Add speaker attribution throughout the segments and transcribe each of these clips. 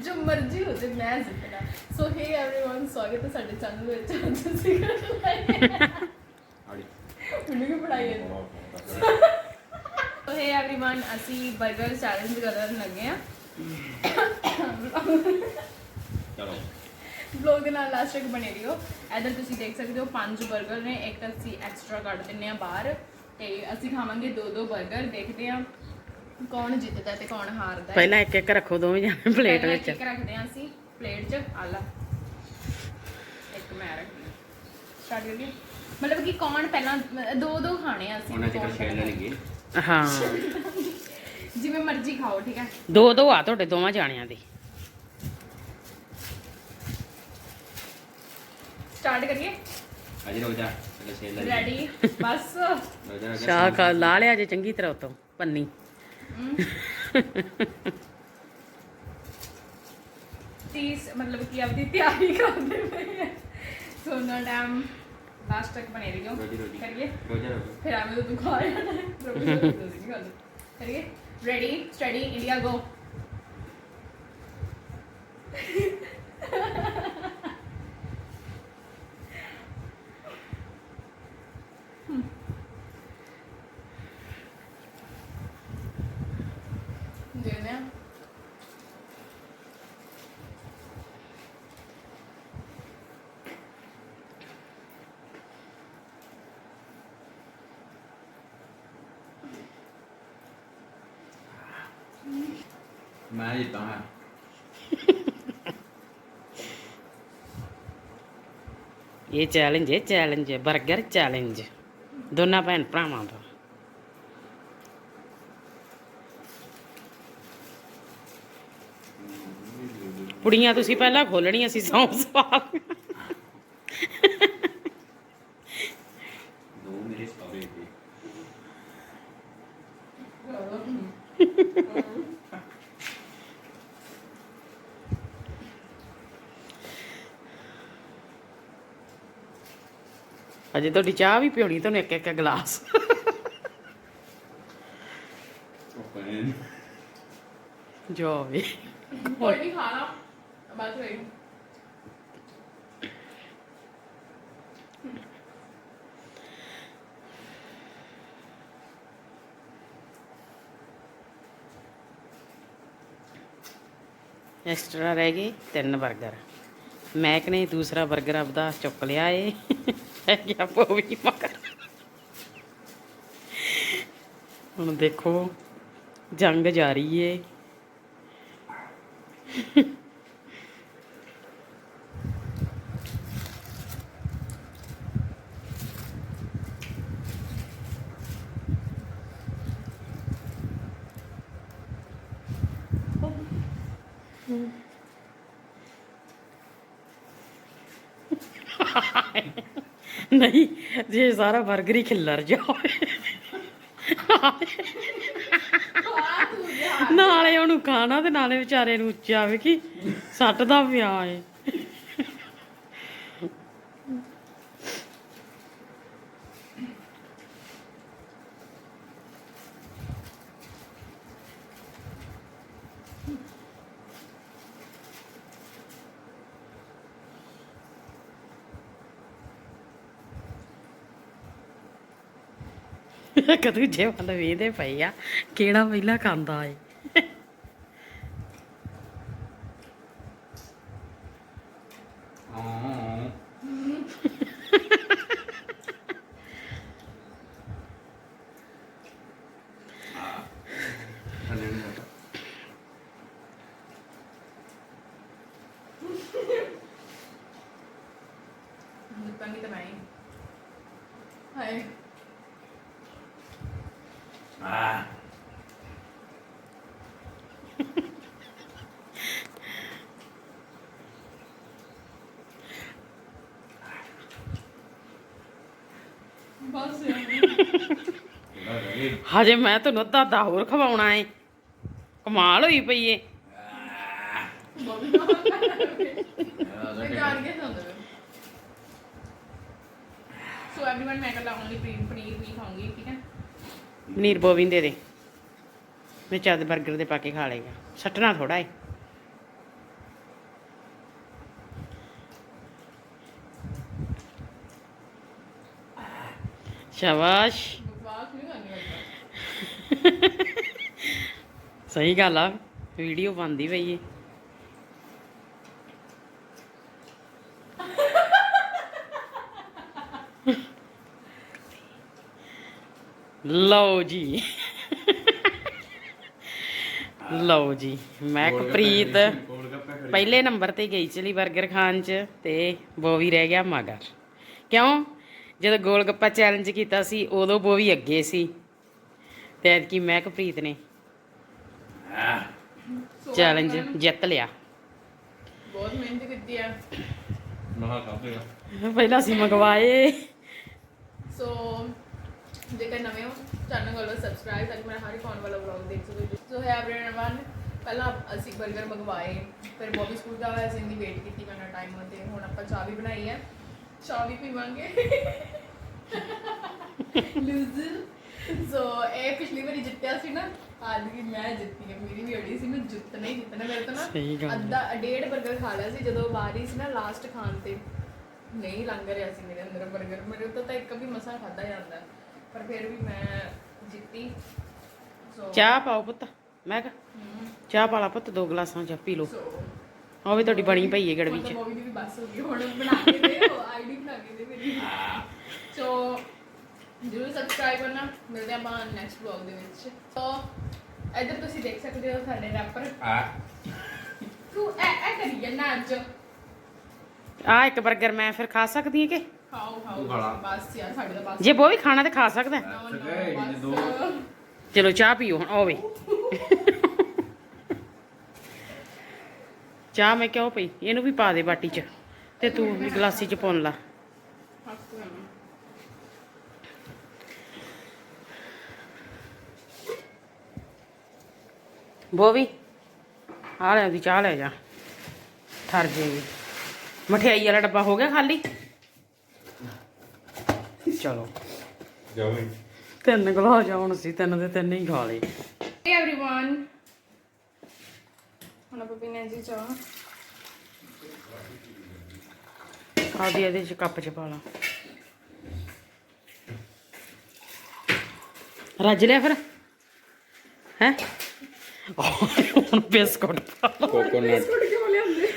Speaker 1: ਜੋ ਮਰਜ਼ੀ ਹੋ ਜੇ ਮੈਂ ਜ਼ਿੰਦਾ ਸੋ ਹੇ एवरीवन ਸਵਾਗਤ ਹੈ ਸਾਡੇ ਚੈਨਲ ਵਿੱਚ। ਅੱਜ ਅਸੀਂ ਕਰਨ ਲੱਗੇ ਉਹਨੇ ਕਿ ਪੜਾਈ ਹੈ ਸੋ ਹੇ एवरीवन ਅਸੀਂ 버ਗਰ ਚੈਲੰਜ ਕਰਨ ਲੱਗੇ ਆ
Speaker 2: ਚਲੋ।
Speaker 1: ਵਲੌਗ ਦੇ ਨਾਲ ਲਾਸਟ ਤੱਕ ਬਣੇ ਰਹੋ ਇਧਰ ਤੁਸੀਂ ਦੇਖ ਸਕਦੇ ਹੋ ਪੰਜ ਬਰਗਰ ਨੇ ਇੱਕ ਤਾਂ ਅਸੀਂ ਐਕਸਟਰਾ ਕੱਢ ਦਿੰਨੇ ਆ ਬਾਹਰ। ਤੇ ਅਸੀਂ ਖਾਵਾਂਗੇ ਦੋ ਦੋ ਬਰਗਰ ਦੇਖਦੇ ਆ ਕੌਣ ਜਿੱਤਦਾ ਤੇ ਕੌਣ ਹਾਰਦਾ ਹੈ?
Speaker 3: ਪਹਿਲਾਂ ਇੱਕ ਇੱਕ ਰੱਖੋ ਦੋਵੇਂ ਜਾਣੇ ਪਲੇਟ ਵਿੱਚ।
Speaker 1: ਇੱਕ ਰੱਖਦੇ ਆ ਅਸੀਂ ਪਲੇਟ 'ਚ ਆਲਾ ਇੱਕ ਮੈਂ ਰੱਖਦੀ ਸਟਾਰਟ ਕਰੀਏ ਮਤਲਬ ਕਿ ਕੌਣ ਪਹਿਲਾਂ ਦੋ ਦੋ ਖਾਣੇ ਆ ਅਸੀਂ
Speaker 2: ਉਹਨਾਂ ਚ
Speaker 3: ਹਾਂ।
Speaker 1: ਜਿਵੇਂ ਮਰਜ਼ੀ ਖਾਓ ਠੀਕ ਹੈ?
Speaker 3: ਦੋ ਦੋ ਆ ਤੁਹਾਡੇ ਦੋਵਾਂ ਜਾਣਿਆਂ ਦੇ।
Speaker 1: ਸਟਾਰਟ ਕਰੀਏ?
Speaker 2: ਅਜੇ ਰੋ ਜਾ
Speaker 1: ਰੈਡੀ ਬਸ।
Speaker 3: ਸ਼ਾਹ ਕਾ ਲਾ ਲਿਆ ਜੇ ਚੰਗੀ ਤਰ੍ਹਾਂ ਉਤੋਂ ਪੰਨੀ।
Speaker 1: ਤੀਸ ਮਤਲਬ ਕਿ ਆਪਦੀ ਤਿਆਰੀ ਕਰਦੇ ਪਏ ਆ। ਸੋਨਾ ਡੈਮ ਲਾਸਟ ਤੱਕ ਬਣੇ ਰਹੀਓ।
Speaker 2: ਰੋਜੀ ਰੋਜੀ।
Speaker 1: ਕਰੀਏ?
Speaker 2: ਰੋ ਜਾ ਰੋ ਜਾ।
Speaker 1: ਫਿਰ ਆਵੇਂ ਤਾਂ ਜਾਣਾ ਹੈ ਪ੍ਰੋਫੈਸਰ ਤੁਸੀਂ ਖਾਂਦੇ ਕਰੀਏ? ਰੈਡੀ ਸਟੱਡੀ ਇੰਡੀਆ ਗੋ ਦੇਖਦੇ ਹਾਂ
Speaker 2: ਮੈਂ ਜਿੱਤਾਂ ਹਾਂ।
Speaker 3: ਇਹ ਚੈਲੰਜ ਹੈ ਚੈਲੰਜ ਹੈ 버ਗਰ ਚੈਲੰਜ ਦੋਨਾਂ ਭੈਣ ਭਰਾਵਾਂ ਦਾ। ਪੁੜੀਆਂ ਤੁਸੀਂ ਪਹਿਲਾਂ ਖੋਲਣੀਆਂ ਸੀ, ਸੌਂ ਪਾ
Speaker 2: ਦੋ
Speaker 3: ਅਜੇ ਤੁਹਾਡੀ ਚਾਹ ਵੀ ਪਿਉਣੀ ਤੁਹਾਨੂੰ ਇੱਕ ਇੱਕ ਗਲਾਸ। ਜੋ ਵੀ।
Speaker 1: ਕੋਈ ਨਹੀਂ ਖਾਣਾ ਬਾਤ ਹੋਈ।
Speaker 3: ਐਕਸਟਰਾ ਰਹਿ ਗਏ ਤਿੰਨ 버ਗਰ ਮੈਕ ਨੇ ਦੂਸਰਾ 버ਗਰ ਆਪਦਾ ਚੁੱਕ ਲਿਆ ਏ। ਹੈ ਗਿਆ ਪੋਵੀ ਮਗਰ ਹੁਣ ਦੇਖੋ ਜੰਗ ਜਾਰੀ ਏ। ਨਹੀਂ, ਜੇ ਸਾਰਾ 버ਗਰ ਹੀ ਖਿੱਲਰ ਜਾਵੇ ਨਾਲੇ ਉਹਨੂੰ ਖਾਣਾ ਤੇ ਨਾਲੇ ਵਿਚਾਰੇ ਨੂੰ ਉੱਚਾ ਆਵੇ ਕੀ ਸੱਟ ਦਾ ਪਿਆ ਏ ਇੱਕ ਦੂਜੇ ਵੱਲ ਵੇਖਦੇ ਪਈ ਆ ਕਿਹੜਾ ਪਹਿਲਾਂ ਖਾਂਦਾ ਏ। ਹਜੇ ਮੈਂ ਤੁਹਾਨੂੰ ਅੱਧਾ ਅੱਧਾ ਹੋਰ ਖਵਾਉਣਾ ਏ। ਕਮਾਲ ਹੋਈ ਪਈ ਏ। ਪਨੀਰ ਨਹੀਂ ਦੇ ਦੇ। ਮੈਂ ਚੱਦ 버ਗਰ ਦੇ ਪਾ ਕੇ ਖਾ ਲਏਗਾ ਸੱਟਣਾ ਥੋੜਾ ਏ। ਸ਼ਾਬਾਸ਼। ਸਹੀ ਗੱਲ ਆ ਵੀਡੀਓ ਬਣਦੀ ਪਈ ਏ। ਲਓ ਜੀ। ਲਓ ਜੀ
Speaker 2: ਗੱਪੇ ਖੜੀ
Speaker 3: ਪਹਿਲੇ ਨੰਬਰ ਤੇ ਗਈ ਚਲੀ 버ਗਰ ਖਾਣ ਚ ਤੇ ਬੋਵੀ ਰਹਿ ਗਿਆ ਮਗਰ। ਕਿਉਂ? ਜਦੋਂ ਗੋਲ ਗੱਪਾ ਚੈਲੰਜ ਕੀਤਾ ਸੀ ਉਦੋਂ ਬੋਵੀ ਅੱਗੇ ਸੀ। ਤੇ ਐਤਕੀ ਮਹਿਕਪ੍ਰੀਤ ਨੇ। ਚੈਲੰਜ ਜਿੱਤ ਲਿਆ।
Speaker 1: ਬਹੁਤ ਮਿਹਨਤ ਕੀਤੀ ਆ।
Speaker 2: ਮਹਾ ਕਰਦੇ
Speaker 3: ਪਹਿਲਾਂ ਅਸੀਂ ਮੰਗਵਾਏ।
Speaker 1: ਸੋ ਜੇਕਰ ਨਵੇਂ ਹੋ ਚੈਨਲ ਨੂੰ ਸਬਸਕ੍ਰਾਈਬ ਕਰਕੇ ਮੇਰਾ ਹਰ ਇੱਕ ਆਉਣ ਵਾਲਾ ਵਲੌਗ ਦੇਖ ਸਕਦੇ ਹੋ। ਸੋ ਹੈ एवरीवन ਪਹਿਲਾਂ ਅਸੀਂ 버ਗਰ ਮੰਗਵਾਏ ਫਿਰ ਬੋਬੀ ਸਕੂਲ ਦਾ ਹੋਇਆ ਅਸੀਂ ਦੀ ਵੇਟ ਕੀਤੀ ਕਰਨਾ ਟਾਈਮ ਹੁੰਦੇ ਹੁਣ ਆਪਾਂ ਚਾਹ ਵੀ ਬਣਾਈ ਹੈ ਚਾਹ ਵੀ ਪੀਵਾਂਗੇ। ਲੂਜ਼ਰ ਸੋ ਇਹ ਪਿਛਲੀ ਵਾਰੀ ਜਿੱਤਿਆ ਸੀ ਨਾ ਵੀ ਮੈਂ ਜਿੱਤੀ ਹਾਂ ਮੇਰੀ ਵੀ ਅੜੀ ਸੀ ਮੈਂ ਜਿੱਤਣਾ ਹੀ ਜਿੱਤਣਾ। ਮੇਰੇ ਤੋਂ
Speaker 3: ਸਹੀ ਗੱਲ
Speaker 1: ਨਾ
Speaker 3: ਹੈ।
Speaker 1: ਅੱਧਾ ਡੇਢ 버ਗਰ ਖਾ ਲਿਆ ਸੀ ਜਦੋਂ ਵਾਰੀ ਸੀ ਨਾ ਲਾਸਟ ਖਾਣ ਤੇ। ਨਹੀਂ ਲੰਘ ਰਿਹਾ ਸੀ ਮੇਰੇ ਅੰਦਰ 버ਗਰ ਮੇਰੇ ਤੋਂ ਤਾਂ ਇੱਕ ਵੀ ਮਸਾ ਖਾਦਾ ਜਾਂਦਾ। ਹੈ। ਪਰ ਫਿਰ ਵੀ ਮੈਂ ਜਿੱਤੀ। ਸੋ
Speaker 3: ਚਾਹ ਪਾਓ ਪੁੱਤ। ਮੈਂ ਕਿਹਾ
Speaker 1: ਹਮ,
Speaker 3: ਚਾਹ ਪਾ ਲਾ ਪੁੱਤ ਦੋ ਗਲਾਸਾਂ ਚ ਪੀ ਲਓ।
Speaker 1: ਸੋ
Speaker 3: ਉਹ ਵੀ ਤੁਹਾਡੀ ਬਣੀ ਪਈ ਹੈ ਗੜਵੀ ਚ।
Speaker 1: ਮੂਵੀ ਦੀ ਵੀ ਬਸ ਹੋ ਗਈ। ਹੁਣ ਬਣਾ ਕੇ ਦਿਓ ਆਈਡੀ ਬਣਾ ਕੇ ਦੇ ਮੇਰੀ। ਸੋ ਜਰੂਰ ਸਬਸਕ੍ਰਾਈਬ ਕਰਨਾ। ਮਿਲਦੇ ਆਪਾਂ ਨੈਕਸਟ ਵਲੌਗ ਦੇ ਵਿੱਚ। ਸੋ ਇੱਧਰ ਤੁਸੀਂ ਦੇਖ ਸਕਦੇ ਹੋ ਸਾਡੇ ਰੈਪਰ
Speaker 2: ਆ।
Speaker 1: ਤੂੰ ਐ ਐ ਕਰੀ ਜਾਂਦਾ ਅੱਜ।
Speaker 3: ਆ ਇੱਕ 버ਗਰ ਮੈਂ ਫਿਰ ਖਾ ਸਕਦੀ ਹਾਂ ਕਿ?
Speaker 1: ਖਾਓ ਖਾਓ। ਬਸ ਯਾਰ ਸਾਡੇ ਦਾ ਬਸ।
Speaker 3: ਜੇ ਬੋਵੀ ਖਾਣਾ ਤੇ ਖਾ ਸਕਦਾ ਹੈ।
Speaker 1: No, no,
Speaker 2: ਸਕੇ
Speaker 1: ਬਸ।
Speaker 2: ਦੋ।
Speaker 3: ਚਲੋ ਚਾਹ ਪੀਓ ਹੁਣ ਓਵੇ ਚਾਹ ਮੈਂ ਕਿਉਂ ਪਈ ਇਹਨੂੰ ਵੀ ਪਾ ਦੇ ਬਾਟੀ ਚ। ਤੇ ਤੂੰ ਵੀ ਗਲਾਸੀ ਚ ਪਾਉਣ ਲਾ। ਬੋਵੀ ਆ ਲੈ ਦੀ ਚਾਹ ਲੈ ਜਾ। ਠਰ ਜੇਗੀ। ਮਠਿਆਈ ਵਾਲਾ ਡੱਬਾ ਹੋ ਗਿਆ ਖਾਲੀ? ਚਲੋ।
Speaker 2: ਜਾਓ। ਵੀ
Speaker 3: ਤਿੰਨ ਗਲਾਸ ਜਾਉਣ ਸੀ ਤਿੰਨ ਦੇ ਤਿੰਨ ਹੀ ਖਾ ਲਏ।
Speaker 1: Hey everyone ਹੁਣ ਆਪਾਂ ਪੀਣੇ ਜੀ ਚਾਹ।
Speaker 3: ਆਦੀ ਇਹਦੇ ਚ ਕੱਪ ਚ ਪਾ ਲਾ। ਰੱਜ ਲਿਆ ਫਿਰ? ਹੈ? ਹੁਣ ਬਿਸਕੁਟ ਪਾ ਲਾ।
Speaker 2: ਕੋਕੋਨਟ
Speaker 1: ਬਿਸਕੁਟ ਕਿਉਂ ਲਿਆਂਦੇ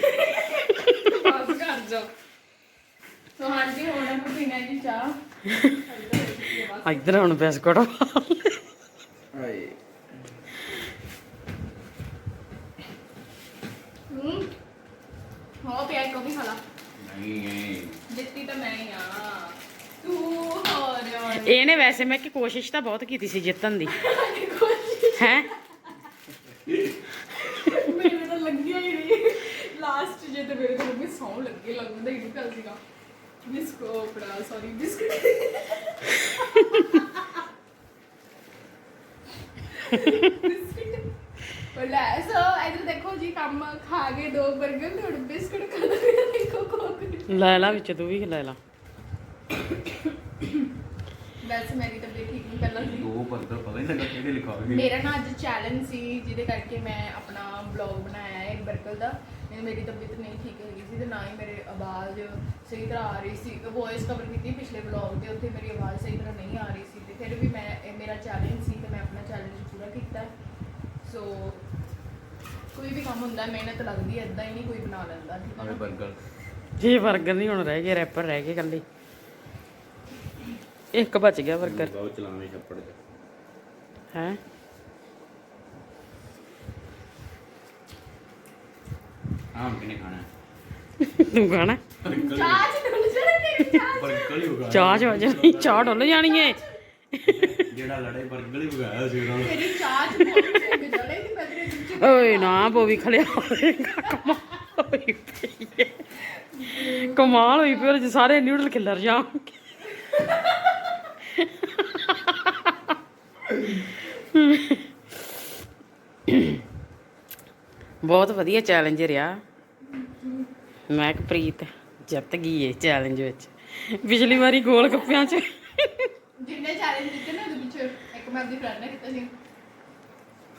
Speaker 1: ਬਸ ਕਰ ਜਾ ਸੋ ਹਾਂਜੀ ਹੁਣ ਆਪਾਂ ਪੀਣੇ ਜੀ ਚਾਹ।
Speaker 3: ਇੱਧਰ ਹੁਣ ਬਿਸਕੁਟ ਪਾ।
Speaker 2: ਹਾਏ।
Speaker 1: ਹੂੰ। ਹੋ ਪਿਆ ਇੱਕ ਵੀ
Speaker 2: ਨਹੀਂ
Speaker 1: ਜਿੱਤੀ ਤਾਂ ਮੈਂ ਹੀ ਆ। ਤੂੰ ਹੋਰ। ਹੋਰ
Speaker 3: ਇਹਨੇ ਵੈਸੇ ਮੈਂ ਕਿ ਕੋਸ਼ਿਸ਼ ਤਾਂ ਬਹੁਤ ਕੀਤੀ ਸੀ ਜਿੱਤਣ ਦੀ। ਹੈ
Speaker 1: ਮੇਰੇ ਤਾਂ ਲੱਗਿਆ ਹੀ ਨਹੀਂ ਲਾਸਟ ਜੇ ਤੇ ਮੇਰੇ ਕੋਲ ਵੀ ਸੌ ਲੱਗੇ ਲੱਗਦਾ ਹੀ ਨਹੀਂ ਪਿਆ ਸੀਗਾ। ਬਿਸਕੋ ਪੜਾ ਸੌਰੀ ਬਿਸਕਟ ਬਿਸਕਟ ਲੈ ਸੋ ਇਧਰ ਦੇਖੋ ਜੀ ਕੰਮ ਖਾ ਕੇ ਦੋ 버ਗਰ ਤੇ ਬਿਸਕਟ ਖਾਣਾ ਵੀ ਦੇਖੋ ਕੋਕ
Speaker 3: ਲੈ ਲਾ ਵਿੱਚ ਤੂੰ ਵੀ ਲੈ ਲਾ।
Speaker 1: ਵੈਸੇ ਮੇਰੀ ਤਬੀਅਤ ਠੀਕ ਨਹੀਂ ਪਹਿਲਾਂ ਸੀ
Speaker 2: ਦੋ ਪੱਤਰ ਪਤਾ ਨਹੀਂ ਲੱਗਾ ਕਿਹੜੇ ਲਿਖਾਓਗੇ
Speaker 1: ਮੇਰਾ ਨਾ ਅੱਜ ਚੈਲੰਜ ਸੀ ਜਿਹਦੇ ਕਰਕੇ ਮੈਂ ਆਪਣਾ ਬਲੌਗ ਬਣਾਇਆ ਹੈ ਬਰਕਲ ਦਾ। ਮੇਰੀ ਤਬੀਅਤ ਨਹੀਂ ਠੀਕ ਹੈਗੀ ਸੀ ਤੇ ਨਾ ਹੀ ਮੇਰੇ ਆਵਾਜ਼ ਸਹੀ ਤਰ੍ਹਾਂ ਆ ਰਹੀ ਸੀ। ਵੌਇਸ ਕਵਰ ਕੀਤੀ ਪਿਛਲੇ ਵਲੌਗ ਤੇ ਉੱਥੇ ਮੇਰੀ ਆਵਾਜ਼ ਸਹੀ ਤਰ੍ਹਾਂ ਨਹੀਂ ਆ ਰਹੀ ਸੀ ਤੇ ਫਿਰ ਵੀ ਮੈਂ ਇਹ ਮੇਰਾ ਚੈਲੰਜ ਸੀ ਤੇ ਮੈਂ ਆਪਣਾ ਚੈਲੰਜ ਪੂਰਾ ਕੀਤਾ। ਸੋ ਕੋਈ ਵੀ ਕੰਮ ਹੁੰਦਾ ਮਿਹਨਤ ਲੱਗਦੀ ਐ ਇਦਾਂ ਹੀ ਨਹੀਂ ਕੋਈ ਬਣਾ ਲੈਂਦਾ ਠੀਕ ਹੈ
Speaker 2: ਬਰਗਰ
Speaker 3: ਜੀ ਬਰਗਰ ਨਹੀਂ ਹੁਣ ਰਹਿ ਗਿਆ ਰੈਪਰ ਰਹਿ ਗਏ ਕੱਲੀ ਇੱਕ ਬਚ ਗਿਆ
Speaker 2: ਬਰਗਰ
Speaker 3: ਹੈ?
Speaker 2: ਆਹ ਹੁਣ ਕਿਨੇ ਖਾਣਾ
Speaker 3: ਤੂੰ ਖਾਣਾ
Speaker 1: ਚਾਹ ਚ ਡੁੱਲ ਜਾਣਾ ਤੇਰੀ ਚਾਹ
Speaker 2: 버ਗਰ ਹੀ ਹੋਗਾ
Speaker 3: ਚਾਹ ਚ ਵਜਣੀ ਚਾਹ ਡੁੱਲ ਜਾਣੀ ਏ।
Speaker 2: ਜਿਹੜਾ ਲੜੇ 버ਗਰ ਹੀ ਸੀ ਉਹਨਾਂ ਨੂੰ।
Speaker 1: ਤੇਰੀ ਚਾਹ ਚ ਬਹੁਤ ਢਿੱਡ ਜਲੇ ਤੇ ਮੈਂ ਤੇਰੇ ਵਿੱਚ
Speaker 3: ਓਏ ਨਾ ਬੋਵੀ ਖਲਿਆ ਹੋਏਗਾ ਕਮਾਲ ਹੋਈ ਪਈ ਏ। ਕਮਾਲ ਹੋਈ ਪਈ ਉਹਦੇ ਚ ਸਾਰੇ ਨਿਊਡਲ ਖਿਲਰ ਜਾਣਗੇ। ਬਹੁਤ ਵਧੀਆ ਚੈਲੰਜ ਰਿਹਾ। ਮੈਕਪ੍ਰੀਤ ਜਿੱਤ ਗਈ ਏ ਚੈਲੰਜ ਵਿੱਚ। ਪਿਛਲੀ ਵਾਰੀ ਗੋਲ ਗੱਪਿਆਂ ਚ।
Speaker 1: ਜਿੰਨੇ ਚੈਲੰਜ ਕੀਤੇ ਨਾ ਉਹਦੇ ਵਿੱਚ ਇੱਕ ਮੈਂ ਆਪਣੀ ਫਰੈਂਡ ਨੇ ਕੀਤਾ ਸੀ।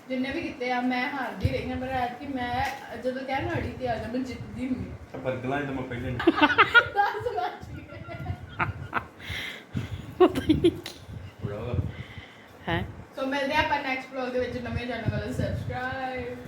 Speaker 1: ਜਿੰਨੇ ਵੀ ਕੀਤੇ ਆ ਮੈਂ ਹਾਰਦੀ ਰਹੀ ਹਾਂ ਪਰ ਐਤ ਕਿ ਮੈਂ ਜਦੋਂ ਕਹਿ ਨਾ ਅੜੀ ਤੇ ਆ ਜਾ ਮੈਂ ਜਿੱਤਦੀ ਹੁੰਦੀ
Speaker 2: 버ਗਲਾਂ ਤਾਂ ਮੈਂ ਪਹਿਲੇ
Speaker 1: ਦੱਸ ਵਾਰ
Speaker 3: ਪਤਾ ਹੀ ਨਹੀਂ ਕੀ।
Speaker 1: ਆਪਾਂ ਨੈਕਸਟ ਵਲੌਗ ਦੇ ਵਿੱਚ। ਨਵੇਂ ਚੈਨਲ ਵੱਲ ਸਬਸਕ੍ਰਾਈਬ